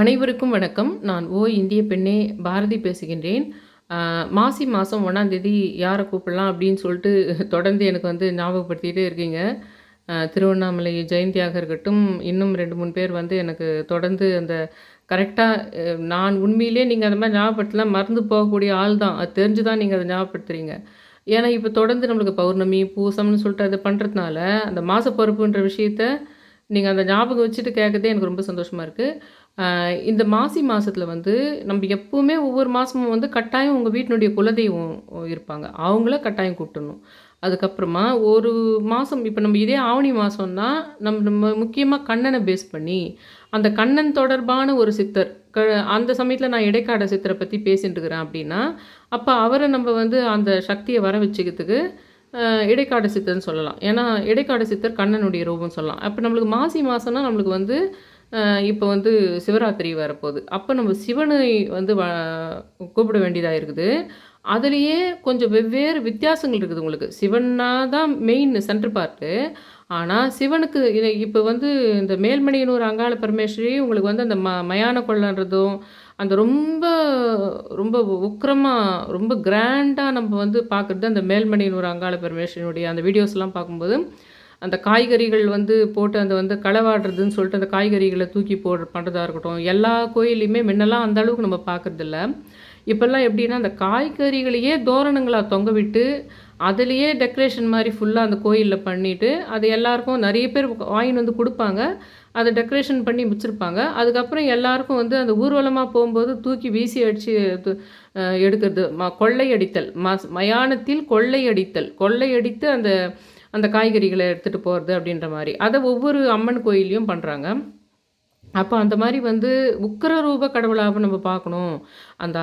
அனைவருக்கும் வணக்கம். நான் ஓ இந்திய பெண்ணே பாரதி பேசுகின்றேன். மாசி மாதம் ஒன்றாந்தேதி யாரை கூப்பிடலாம் அப்படின்னு சொல்லிட்டு தொடர்ந்து எனக்கு வந்து ஞாபகப்படுத்திகிட்டே இருக்கீங்க. திருவண்ணாமலை ஜெயந்தியாக இருக்கட்டும் இன்னும் ரெண்டு மூணு பேர் வந்து எனக்கு தொடர்ந்து அந்த கரெக்டாக நான் உண்மையிலே நீங்கள் அந்த மாதிரி ஞாபகப்படுத்தலாம் மறந்து போகக்கூடிய ஆள் தான். அது தெரிஞ்சு தான் நீங்கள் அதை ஞாபகப்படுத்துறீங்க. ஏன்னா இப்போ தொடர்ந்து நம்மளுக்கு பௌர்ணமி பூசம்னு சொல்லிட்டு அதை பண்ணுறதுனால அந்த மாச பொறுப்புன்ற விஷயத்த நீங்கள் அந்த ஞாபகம் வச்சுட்டு கேட்கறதே எனக்கு ரொம்ப சந்தோஷமாக இருக்குது இந்த மாசி மாதத்தில் வந்து நம்ம எப்போவுமே ஒவ்வொரு மாதமும் வந்து கட்டாயம் உங்கள் வீட்டினுடைய குலதெய்வம் இருப்பாங்க. அவங்கள கட்டாயம் கூப்பிடணும். அதுக்கப்புறமா ஒரு மாதம் இப்போ நம்ம இதே ஆவணி மாதம்னா நம்ம நம்ம முக்கியமாக கண்ணனை பேஸ் பண்ணி அந்த கண்ணன் தொடர்பான ஒரு சித்தர் க அந்த சமயத்தில் நான் இடைக்காட சித்தரை பற்றி பேசிட்டு இருக்கிறேன் அப்படின்னா அப்போ அவரை நம்ம வந்து அந்த சக்தியை வர வச்சுக்கிறதுக்கு இடைக்காடு இடைக்காட சித்தர்னு சொல்லலாம். ஏன்னா இடைக்காட சித்தர் கண்ணனுடைய ரூபம் சொல்லலாம். அப்போ நம்மளுக்கு மாசி மாதம்னா நம்மளுக்கு வந்து இப்போ வந்து சிவராத்திரி வரப்போகுது. அப்போ நம்ம சிவனை வந்து வ கூப்பிட வேண்டியதாக இருக்குது. அதுலேயே கொஞ்சம் வெவ்வேறு வித்தியாசங்கள் இருக்குது உங்களுக்கு. சிவன்னா தான் மெயின் சென்டர் பார்ட்டு ஆனால் சிவனுக்கு இப்போ வந்து இந்த மேல்மணியனூர் அங்காள பரமேஸ்வரி உங்களுக்கு வந்து அந்த ம மயான கொள்ளன்றதும் அந்த ரொம்ப ரொம்ப உக்கிரமாக ரொம்ப கிராண்டாக நம்ம வந்து பார்க்குறது அந்த மேல்மணியனூர் அங்காள பரமேஸ்வரினுடைய அந்த வீடியோஸ்லாம் பார்க்கும்போது அந்த காய்கறிகள் வந்து போட்டு அந்த வந்து களவாடுறதுன்னு சொல்லிட்டு அந்த காய்கறிகளை தூக்கி போடுற பண்ணுறதா இருக்கட்டும் எல்லா கோயிலையுமே முன்னெல்லாம் அந்த அளவுக்கு நம்ம பார்க்கறதில்ல. இப்போல்லாம் எப்படின்னா அந்த காய்கறிகளையே தோரணங்களாக தொங்க விட்டு அதுலேயே டெக்கரேஷன் மாதிரி ஃபுல்லாக அந்த கோயிலில் பண்ணிவிட்டு அது எல்லாருக்கும் நிறைய பேர் வாங்கின்னு வந்து கொடுப்பாங்க. அதை டெக்கரேஷன் பண்ணி வச்சுருப்பாங்க அதுக்கப்புறம் எல்லாருக்கும் வந்து அந்த ஊர்வலமாக போகும்போது தூக்கி வீசி அடித்து எடுக்கிறது. ம கொள்ளையடித்தல். ம மயானத்தில் கொள்ளையடித்தல். கொள்ளையடித்து அந்த அந்த காய்கறிகளை எடுத்துகிட்டு போகிறது அப்படின்ற மாதிரி. அதை ஒவ்வொரு அம்மன் கோயில்லையும் பண்ணுறாங்க அப்போ அந்த மாதிரி வந்து உக்கிர ரூப கடவுளாக நம்ம பார்க்கணும். அந்த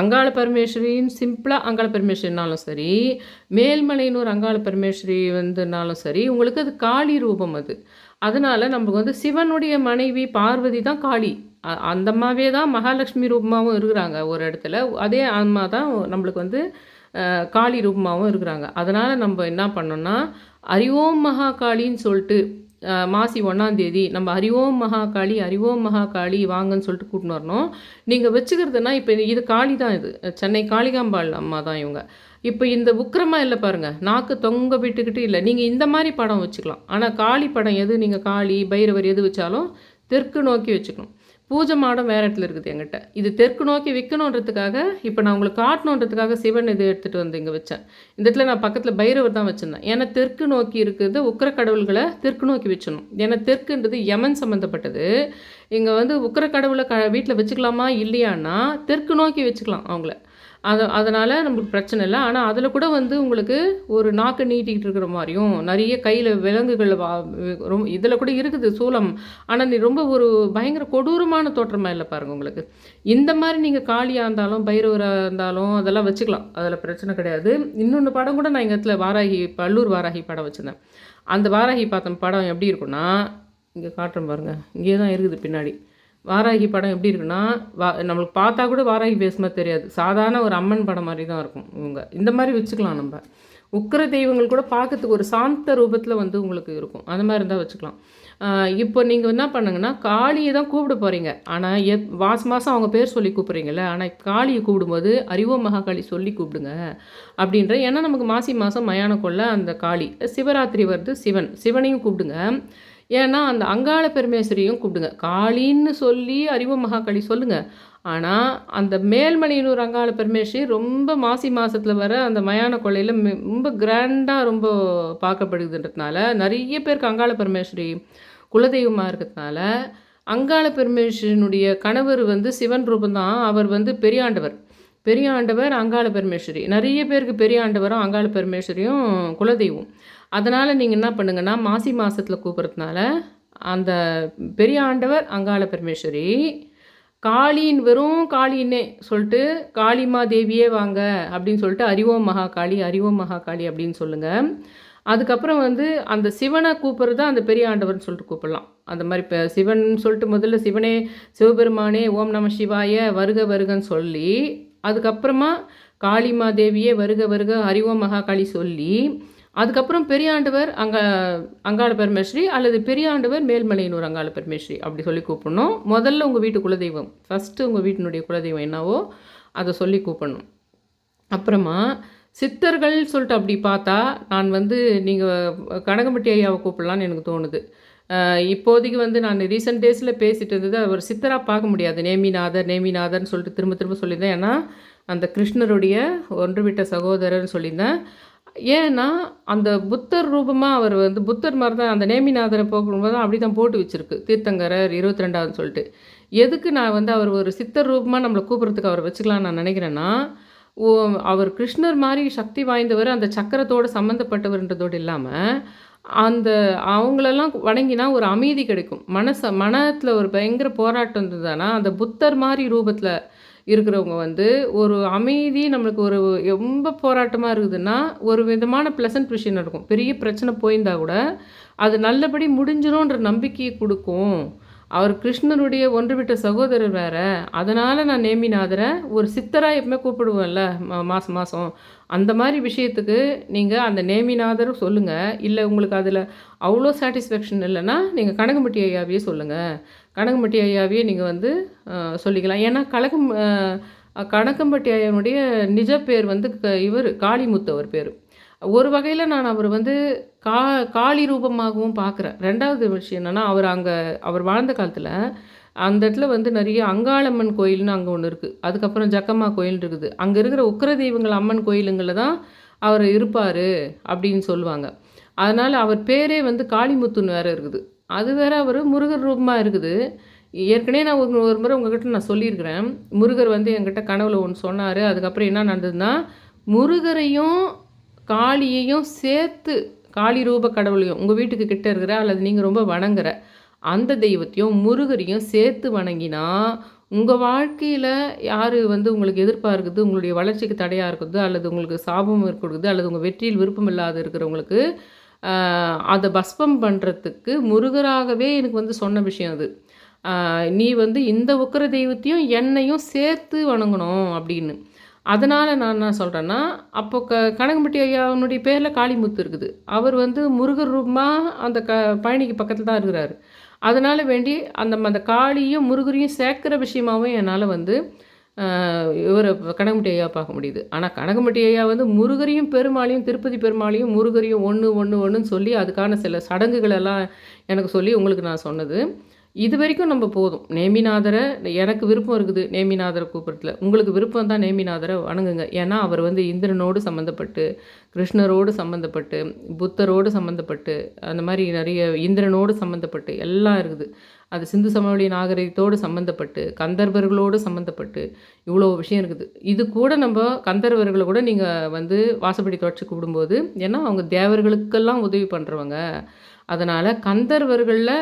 அங்காள பரமேஸ்வரின்னு சிம்பிளாக அங்காள பரமேஸ்வரினாலும் சரி மேல்மலையனூர் அங்காள பரமேஸ்வரி வந்துனாலும் சரி உங்களுக்கு அது காளி ரூபம் அது. அதனால நமக்கு வந்து சிவனுடைய மனைவி பார்வதி தான் காளி. அ- அந்த அம்மாவே தான் மகாலட்சுமி ரூபமாகவும் இருக்கிறாங்க ஒரு இடத்துல. அதே அம்மா தான் நம்மளுக்கு வந்து காளி ரூபமாகவும் இருக்கிறாங்க. அதனால் நம்ம என்ன பண்ணோம்னா அறிவோம் மகாகாளின்னு சொல்லிட்டு மாசி ஒன்றாந்தேதி நம்ம அறிவோம் மகாகாளி அறிவோம் மகாகாளி வாங்கன்னு சொல்லிட்டு கூட்டின்னு வரணும். நீங்கள் வச்சுக்கிறதுனா இப்போ இது காளி தான் இது. சென்னை காளிகாம்பாள் அம்மா தான் இவங்க. இப்போ இந்த உக்கிரமா இல்லை பாருங்கள் நாக்கு தொங்க விட்டுக்கிட்டு இல்லை. நீங்கள் இந்த மாதிரி படம் வச்சுக்கலாம். ஆனால் காளி படம் எது? நீங்கள் காளி பைரவர் எது வச்சாலும் தெற்கு நோக்கி வச்சுக்கணும். பூஜை மாடம் வேற இடத்துல இருக்குது எங்கிட்ட இது தெற்கு நோக்கி விற்கணுன்றதுக்காக இப்போ நான் உங்களுக்கு காட்டணுன்றதுக்காக சிவன் இது எடுத்துகிட்டு வந்து இங்கே வச்சேன். இந்த இடத்துல நான் பக்கத்தில் பைரவர் தான் வச்சுருந்தேன். ஏன்னா தெற்கு நோக்கி இருக்கிறது உக்கிர கடவுள்களை தெற்கு நோக்கி வச்சணும் ஏன்னா தெற்குன்றது யமன் சம்மந்தப்பட்டது இங்கே வந்து உக்கிர கடவுளை க வீட்டில் வச்சுக்கலாமா இல்லையான்னா தெற்கு நோக்கி வச்சுக்கலாம் அவங்கள. அது அதனால் நம்மளுக்கு பிரச்சனை இல்லை. ஆனால் அதில் கூட வந்து உங்களுக்கு ஒரு நாக்கு நீட்டிக்கிட்டு இருக்கிற மாதிரியும் நிறைய கையில் விலங்குகள் வா ரொம்ப இதில் கூட இருக்குது சூலம் ஆனால் நீ ரொம்ப ஒரு பயங்கர கொடூரமான தோற்றமாக இல்லை பாருங்கள் உங்களுக்கு. இந்த மாதிரி நீங்கள் காளியாக இருந்தாலும் பைரவராக இருந்தாலும் அதெல்லாம் வச்சுக்கலாம். அதில் பிரச்சனை கிடையாது. இன்னொன்று படம் கூட நான் எங்கள் இடத்துல வாராகி பல்லூர் வாராகி படம் வச்சுருந்தேன். அந்த வாராகி பார்த்த படம் எப்படி இருக்குன்னா இங்கே காட்டுறேன் பாருங்கள் இங்கே தான் இருக்குது பின்னாடி. வாராகி படம் எப்படி இருக்குன்னா வா நம்மளுக்கு பார்த்தா கூட வாராகி பேசுமா தெரியாது. சாதாரண ஒரு அம்மன் படம் மாதிரி தான் இருக்கும் இவங்க. இந்த மாதிரி வச்சுக்கலாம் நம்ம. உக்கிர தெய்வங்கள் கூட பார்க்கறதுக்கு ஒரு சாந்த ரூபத்தில் வந்து உங்களுக்கு இருக்கும். அந்த மாதிரி இருந்தால் வச்சுக்கலாம். இப்போ நீங்கள் என்ன பண்ணுங்கன்னா காளியை தான் கூப்பிட போகிறீங்க ஆனால் எப் மாதம் மாதம் அவங்க பேர் சொல்லி கூப்பிட்றீங்கல்ல ஆனால் காளியை கூப்பிடும்போது அறிவோ மகாகாளி சொல்லி கூப்பிடுங்க அப்படின்ற ஏன்னா நமக்கு மாசி மாதம் மயான கொள்ள அந்த காளி. சிவராத்திரி வருது சிவன். சிவனையும் கூப்பிடுங்க. ஏன்னா அந்த அங்காள பெருமேஸ்வரியும் கூப்பிடுங்க. காளின்னு சொல்லி அறிவு மகாகாளி சொல்லுங்க. ஆனால் அந்த மேல்மலையனூர் அங்காள பெருமேஸ்வரி ரொம்ப மாசி மாதத்தில் வர அந்த மயான கொள்ளையில் ரொம்ப கிராண்டாக ரொம்ப பார்க்கப்படுதுன்றதுனால நிறைய பேருக்கு அங்காள பரமேஸ்வரி குலதெய்வமாக இருக்கிறதுனால அங்காள பெருமேஸ்வரனுடைய கணவர் வந்து சிவன் ரூபந்தான் அவர் வந்து பெரியாண்டவர். பெரியாண்டவர் அங்காள பெருமேஸ்வரி. நிறைய பேருக்கு பெரியாண்டவரும் அங்காள பெருமேஸ்வரியும் குலதெய்வம். அதனால் நீங்கள் என்ன பண்ணுங்கன்னா மாசி மாதத்தில் கூப்பிட்றதுனால அந்த பெரிய ஆண்டவர் அங்காள பரமேஸ்வரி காளியின் வெறும் காளின்னே சொல்லிட்டு காளிமா தேவியே வாங்க அப்படின்னு சொல்லிட்டு அறிவோம் மகாகாளி அறிவோம் மகாகாளி அப்படின்னு சொல்லுங்கள் அதுக்கப்புறம் வந்து அந்த சிவனை கூப்பிட்றது அந்த பெரிய ஆண்டவர்னு சொல்லிட்டு கூப்பிடலாம். அந்த மாதிரி இப்போ சிவன் சொல்லிட்டு முதல்ல சிவனே சிவபெருமானே ஓம் நம சிவாய வருக வருகன்னு சொல்லி அதுக்கப்புறமா காளிமா தேவியே வருக வருக அறிவோம் மகாகாளி சொல்லி அதுக்கப்புறம் பெரியாண்டவர் அங்க அங்காள பரமேஸ்வரி அல்லது பெரியாண்டவர் மேல்மலையனூர் அங்காள பரமேஸ்வரி அப்படி சொல்லி கூப்பிடணும். முதல்ல உங்கள் வீட்டு குலதெய்வம் ஃபஸ்ட்டு உங்கள் வீட்டினுடைய குலதெய்வம் என்னவோ அதை சொல்லி கூப்பிடணும். அப்புறமா சித்தர்கள் சொல்லிட்டு அப்படி பார்த்தா நான் வந்து நீங்கள் கனகம்பட்டி ஐயாவை கூப்பிடலான்னு எனக்கு தோணுது. இப்போதைக்கு வந்து நான் ரீசெண்ட் டேஸில் பேசிட்டு இருந்தது அவர் சித்தராக பார்க்க முடியாது. நேமிநாதர் நேமிநாதர்னு சொல்லிட்டு திரும்ப திரும்ப சொல்லியிருந்தேன். ஏன்னா அந்த கிருஷ்ணருடைய ஒன்றுவிட்ட சகோதரர்னு சொல்லியிருந்தேன். ஏன்னா அந்த புத்தர் ரூபமாக அவர் வந்து புத்தர் மாதிரி தான் அந்த நேமிநாதரை போகும்போது அப்படி தான் போட்டு வச்சுருக்கு. தீர்த்தங்கரர் இருபத்தி ரெண்டாவது சொல்லிட்டு. எதுக்கு நான் வந்து அவர் ஒரு சித்தர் ரூபமாக நம்மளை கூப்பிட்றதுக்கு அவர் வச்சுக்கலாம்னு நான் நினைக்கிறேன்னா ஓ அவர் கிருஷ்ணர் மாதிரி சக்தி வாய்ந்தவர் அந்த சக்கரத்தோடு சம்மந்தப்பட்டவர்ன்றதோடு இல்லாமல் அந்த அவங்களெல்லாம் வணங்கினா ஒரு அமைதி கிடைக்கும். மனச மனத்தில் ஒரு பயங்கர போராட்டம் இருந்ததுன்னா அந்த புத்தர் மாதிரி ரூபத்தில் இருக்கிறவங்க வந்து ஒரு அமைதி நம்மளுக்கு ஒரு ரொம்ப போராட்டமாக இருக்குதுன்னா ஒரு விதமான ப்ளசன்ட் விஷயம் நடக்கும். பெரிய பிரச்சனை போயிருந்தால் கூட அது நல்லபடி முடிஞ்சிடும்ன்ற நம்பிக்கையை கொடுக்கும். அவர் கிருஷ்ணனுடைய ஒன்றுவிட்ட சகோதரர் வேற. அதனால் நான் நேமிநாதரை ஒரு சித்தராக எப்பவுமே கூப்பிடுவேன்ல மா மாதம் மாதம் அந்த மாதிரி விஷயத்துக்கு நீங்கள் அந்த நேமிநாதரும் சொல்லுங்கள் இல்லை உங்களுக்கு அதில் அவ்வளோ சாட்டிஸ்ஃபேக்ஷன் இல்லைன்னா நீங்கள் கனகம்பட்டி ஐயாவையே சொல்லுங்கள் கனகம்பட்டி ஐயாவையே நீங்கள் வந்து சொல்லிக்கலாம். ஏன்னா கலகம் கனகம்பட்டி ஐயாவுடைய நிஜ பேர் வந்து க இவர் காளிமுத்து அவர் பேர். ஒரு வகையில் நான் அவர் வந்து கா காளி ரூபமாகவும் பார்க்குறேன். ரெண்டாவது விஷயம் என்னென்னா அவர் அங்கே அவர் வாழ்ந்த காலத்தில் அந்த இடத்துல வந்து நிறைய அங்காளம்மன் கோயில்னு அங்கே ஒன்று இருக்குது அதுக்கப்புறம் ஜக்கம்மா கோயில் இருக்குது. அங்கே இருக்கிற உக்கிர தெய்வங்கள் அம்மன் கோயிலுங்களில் தான் அவர் இருப்பார் அப்படின்னு சொல்லுவாங்க. அதனால் அவர் பேரே வந்து காளிமுத்துன்னு வேறு இருக்குது. அது வேறு அவர் முருகர் ரூபமாக இருக்குது. ஏற்கனவே நான் ஒரு ஒரு முறை உங்ககிட்ட நான் சொல்லியிருக்கிறேன். முருகர் வந்து என்கிட்ட கனவுல ஒன்று சொன்னார். அதுக்கப்புறம் என்ன நடந்ததுன்னா முருகரையும் காளியையும் சேர்த்து காளி ரூப கடவுளையும் உங்கள் வீட்டுக்கு கிட்ட இருக்கிற அல்லது நீங்கள் ரொம்ப வணங்குற அந்த தெய்வத்தையும் முருகரையும் சேர்த்து வணங்கினா உங்கள் வாழ்க்கையில் யார் வந்து உங்களுக்கு எதிர்ப்பாக இருக்குது உங்களுடைய வளர்ச்சிக்கு தடையாக இருக்குது அல்லது உங்களுக்கு சாபம் கொடுக்குது அல்லது உங்கள் வெற்றியில் விருப்பம் இல்லாத இருக்கிறவங்களுக்கு அதை பஸ்பம் பண்ணுறதுக்கு முருகராகவே எனக்கு வந்து சொன்ன விஷயம் அது. நீ வந்து இந்த உக்கிர தெய்வத்தையும் என்னையும் சேர்த்து வணங்கணும் அப்படின்னு. அதனால் நான் என்ன சொல்கிறேன்னா அப்போ க கனகம்பட்டி ஐயாவுனுடைய பேரில் காளிமுத்து இருக்குது. அவர் வந்து முருகர் ரூபமாக அந்த க பழனிக்கு பக்கத்தில் தான் இருக்கிறாரு. அதனால் வேண்டி அந்த அந்த காளியும் முருகரையும் சேர்க்குற விஷயமாகவும் என்னால் வந்து இவர் கனகம்பட்டி ஐயா பார்க்க முடியுது. ஆனால் கனகம்பட்டி ஐயா வந்து முருகரையும் பெருமாளையும் திருப்பதி பெருமாளையும் முருகரையும் ஒன்று ஒன்று ஒன்றுன்னு சொல்லி அதுக்கான சில சடங்குகளெல்லாம் எனக்கு சொல்லி உங்களுக்கு நான் சொன்னது. இது வரைக்கும் நம்ம போதும். நேமிநாதரை எனக்கு விருப்பம் இருக்குது நேமிநாதரை கூப்பிட்றதுல. உங்களுக்கு விருப்பம் தான் நேமிநாதரை வணங்குங்க. ஏன்னா அவர் வந்து இந்திரனோடு சம்மந்தப்பட்டு கிருஷ்ணரோடு சம்மந்தப்பட்டு புத்தரோடு சம்மந்தப்பட்டு அந்த மாதிரி நிறைய இந்திரனோடு சம்மந்தப்பட்டு எல்லாம் இருக்குது. அது சிந்து சமவெளி நாகரிகத்தோடு சம்மந்தப்பட்டு கந்தர்வர்களோடு சம்மந்தப்பட்டு இவ்வளோ விஷயம் இருக்குது. இது கூட நம்ம கந்தர்வர்களை கூட நீங்கள் வந்து வாசப்படி தொடச்சி கூப்பிடும்போது ஏன்னா அவங்க தேவர்களுக்கெல்லாம் உதவி பண்ணுறவங்க அதனால் கந்தர்வர்களில்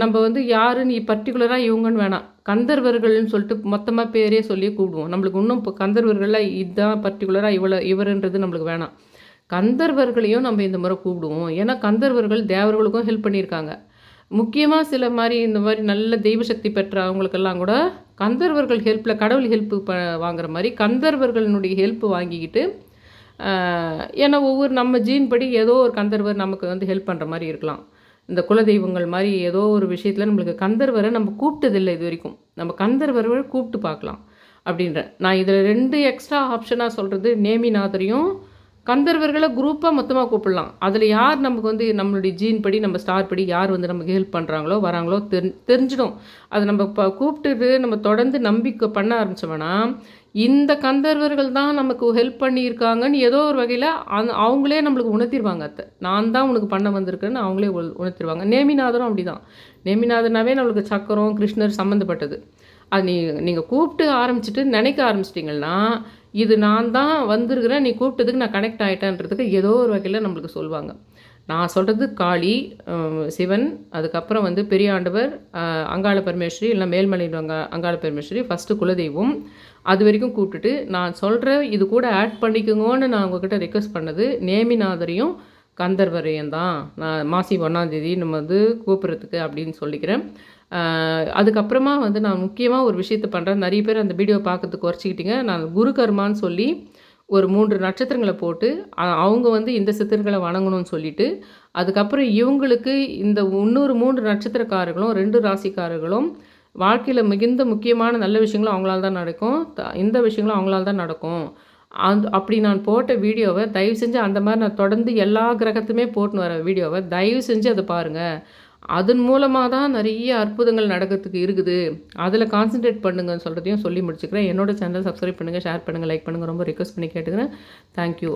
நம்ம வந்து யாருன்னு பர்டிகுலராக இவங்கன்னு வேணாம். கந்தர்வர்கள்னு சொல்லிட்டு மொத்தமாக பேரே சொல்லி கூப்பிடுவோம். நம்மளுக்கு இன்னும் இப்போ கந்தர்வர்களில் இதுதான் பர்டிகுலராக இவ்வளோ இவருன்றது நம்மளுக்கு வேணாம். கந்தர்வர்களையும் நம்ம இந்த முறை கூப்பிடுவோம். ஏன்னா கந்தர்வர்கள் தேவர்களுக்கும் ஹெல்ப் பண்ணியிருக்காங்க. முக்கியமாக சில மாதிரி இந்த மாதிரி நல்ல தெய்வ சக்தி பெற்ற அவங்களுக்கெல்லாம் கூட கந்தர்வர்கள் ஹெல்ப்பில் கடவுள் ஹெல்ப்பு ப வாங்குற மாதிரி கந்தர்வர்களினுடைய ஹெல்ப் வாங்கிக்கிட்டு ஏன்னா ஒவ்வொரு நம்ம ஜீன் படி ஏதோ ஒரு கந்தர்வர் நமக்கு வந்து ஹெல்ப் பண்ணுற மாதிரி இருக்கலாம். இந்த குலதெய்வங்கள் மாதிரி ஏதோ ஒரு விஷயத்தில் நம்மளுக்கு கந்தர்வரை நம்ம கூப்பிட்டதில்லை இது வரைக்கும். நம்ம கந்தர்வரை கூப்பிட்டு பார்க்கலாம் அப்படின்ற. நான் இதில் ரெண்டு எக்ஸ்ட்ரா ஆப்ஷனாக சொல்கிறது நேமிநாதரையும் கந்தர்வர்களை குரூப்பாக மொத்தமாக கூப்பிடலாம். அதில் யார் நமக்கு வந்து நம்மளுடைய ஜீன் படி நம்ம ஸ்டார் படி யார் வந்து நமக்கு ஹெல்ப் பண்ணுறாங்களோ வராங்களோ தெரி தெரிஞ்சிடும். அதை நம்ம இப்போ கூப்பிட்டுட்டு நம்ம தொடர்ந்து நம்பிக்கை பண்ண ஆரம்பித்தோம்னா இந்த கந்தர்வர்கள் தான் நமக்கு ஹெல்ப் பண்ணியிருக்காங்கன்னு ஏதோ ஒரு வகையில் அந் அவங்களே நம்மளுக்கு உணர்த்திடுவாங்க அத்தை. நான் தான் உனக்கு பண்ண வந்திருக்கேன்னு அவங்களே உண- உணர்த்திடுவாங்க நேமிநாதரும் அப்படி தான் நேமிநாதனாவே நம்மளுக்கு சக்கரம் கிருஷ்ணர் சம்மந்தப்பட்டது அது நீ நீங்கள் கூப்பிட்டு ஆரம்பிச்சிட்டு நினைக்க ஆரம்பிச்சிட்டிங்கன்னா இது நான் தான் வந்திருக்கிறேன் நீ கூப்பிட்டதுக்கு நான் கனெக்ட் ஆகிட்டேன்றதுக்கு ஏதோ ஒரு வகையில் நம்மளுக்கு சொல்லுவாங்க நான் சொல்கிறது காளி சிவன் அதுக்கப்புறம் வந்து பெரியாண்டவர் அங்காள பரமேஸ்வரி இல்லை மேல்மலையில் அங்கா அங்காள பரமேஸ்வரி ஃபஸ்ட்டு குலதெய்வம். அது வரைக்கும் கூப்பிட்டுட்டு நான் சொல்கிற இது கூட ஆட் பண்ணிக்கோங்கன்னு நான் உங்ககிட்ட ரெக்வஸ்ட் பண்ணது நேமிநாதரையும் கந்தர்வரையும் தான் நான் மாசி ஒன்றாந்தேதி நம்ம வந்து கூப்பிட்றதுக்கு அப்படின்னு சொல்லிக்கிறேன் அதுக்கப்புறமா வந்து நான் முக்கியமாக ஒரு விஷயத்தை பண்ணுறேன் நிறைய பேர் அந்த வீடியோ பார்க்கறதுக்கு குறைச்சிக்கிட்டீங்க நான் குரு கர்மான்னு சொல்லி ஒரு மூன்று நட்சத்திரங்களை போட்டு, அவங்க வந்து இந்த சித்திரங்களை வணங்கணும்னு சொல்லிட்டு, அதுக்கப்புறம் இவங்களுக்கு இந்த இன்னொரு மூன்று நட்சத்திரக்காரர்களும், ரெண்டு ராசிக்காரர்களும் வாழ்க்கையில் மிகுந்த முக்கியமான நல்ல விஷயங்களும் அவங்களால தான் நடக்கும். த இந்த விஷயங்களும் அவங்களால தான் நடக்கும். அந் அப்படி நான் போட்ட வீடியோவை தயவு செஞ்சு அந்த மாதிரி நான் தொடர்ந்து எல்லா கிரகத்துமே போட்டுன்னு வரேன் வீடியோவை தயவு செஞ்சு அதை பாருங்கள் அதன் மூலமாக தான் நிறைய அற்புதங்கள் நடக்கிறதுக்கு இருக்குது. அதில் கான்சன்ட்ரேட் பண்ணுங்கன்னு சொல்கிறதையும் சொல்லி முடிச்சுக்கிறேன். என்னோட சேனல் சப்ஸ்கிரைப் பண்ணுங்கள் ஷேர் பண்ணுங்கள் லைக் பண்ணுங்கள் ரொம்ப ரிக்வெஸ்ட் பண்ணி கேட்டுக்கிறேன். Thank you.